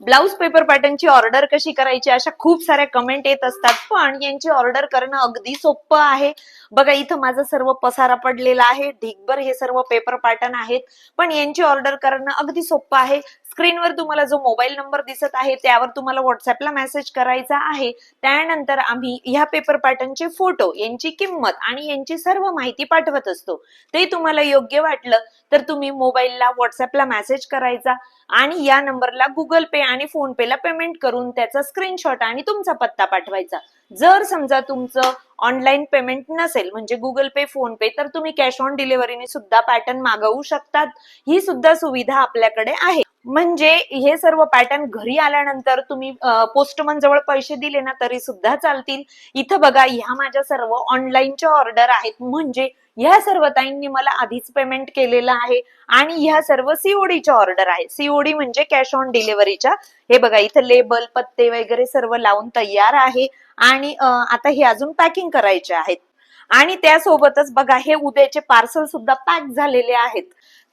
Blouse paper पॅटर्नची order कशी करायची अशा खूप साऱ्या कमेंट येत असतात. पण यांची ऑर्डर करणं अगदी सोपं आहे. बघा इथं माझा सर्व पसारा पडलेला आहे. ढिगभर हे सर्व पेपर पॅटर्न आहेत. पण यांची ऑर्डर करणं अगदी सोपं आहे. स्क्रीनवर तुम्हाला जो मोबाईल नंबर दिसत आहे त्यावर तुम्हाला व्हॉट्सअपला मेसेज करायचा आहे. त्यानंतर आम्ही ह्या पेपर पॅटर्नचे फोटो यांची किंमत आणि यांची सर्व माहिती पाठवत असतो. ते तुम्हाला योग्य वाटलं तर तुम्ही मोबाईलला व्हॉट्सअपला मेसेज करायचा आणि या नंबरला गुगल पे आणि फोन पेला पेमेंट करून त्याचा स्क्रीनशॉट आणि तुमचा पत्ता पाठवायचा. जर समजा तुमचं ऑनलाईन पेमेंट नसेल म्हणजे गुगल पे फोन पे तर तुम्ही कॅश ऑन डिलिव्हरीने सुद्धा पॅटर्न मागवू शकतात. ही सुद्धा सुविधा आपल्याकडे आहे. म्हणजे हे सर्व पॅटर्न घरी आल्यानंतर तुम्ही पोस्टमन जवळ पैसे दिले ना तरी सुद्धा चालतील. इथं बघा ह्या माझ्या सर्व ऑनलाईनच्या ऑर्डर आहेत. म्हणजे ह्या सर्व ताईंनी मला आधीच पेमेंट केलेलं आहे. आणि ह्या सर्व सीओडीच्या ऑर्डर आहे सीओडी म्हणजे कॅश ऑन डिलिव्हरीच्या हे बघा इथं लेबल पत्ते वगैरे सर्व लावून तयार आहे. आणि आता हे अजून पॅकिंग करायचे आहेत. आणि त्यासोबतच बघा हे उद्याचे पार्सल सुद्धा पॅक झालेले आहेत.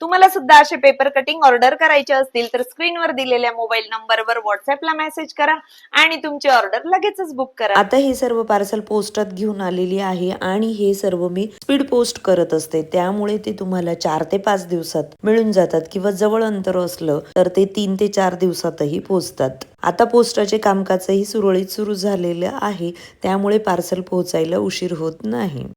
तुम्हाला सुद्धा असे पेपर कटिंग ऑर्डर करायचे असतील तर स्क्रीनवर दिलेल्या मोबाईल नंबरवर व्हॉट्सअपला मेसेज करा आणि तुमची ऑर्डर लगेचच बुक करा. आता हे सर्व पार्सल पोस्टात घेऊन आलेली आहे आणि हे सर्व मी स्पीड पोस्ट करत असते. त्यामुळे ते तुम्हाला चार ते पाच दिवसात मिळून जातात किंवा जवळ अंतर असलं तर ते तीन ते चार दिवसातही पोचतात. आता पोस्टाचे कामकाजही सुरळीत सुरू झालेलं आहे. त्यामुळे पार्सल पोहोचायला उशीर होत नाही.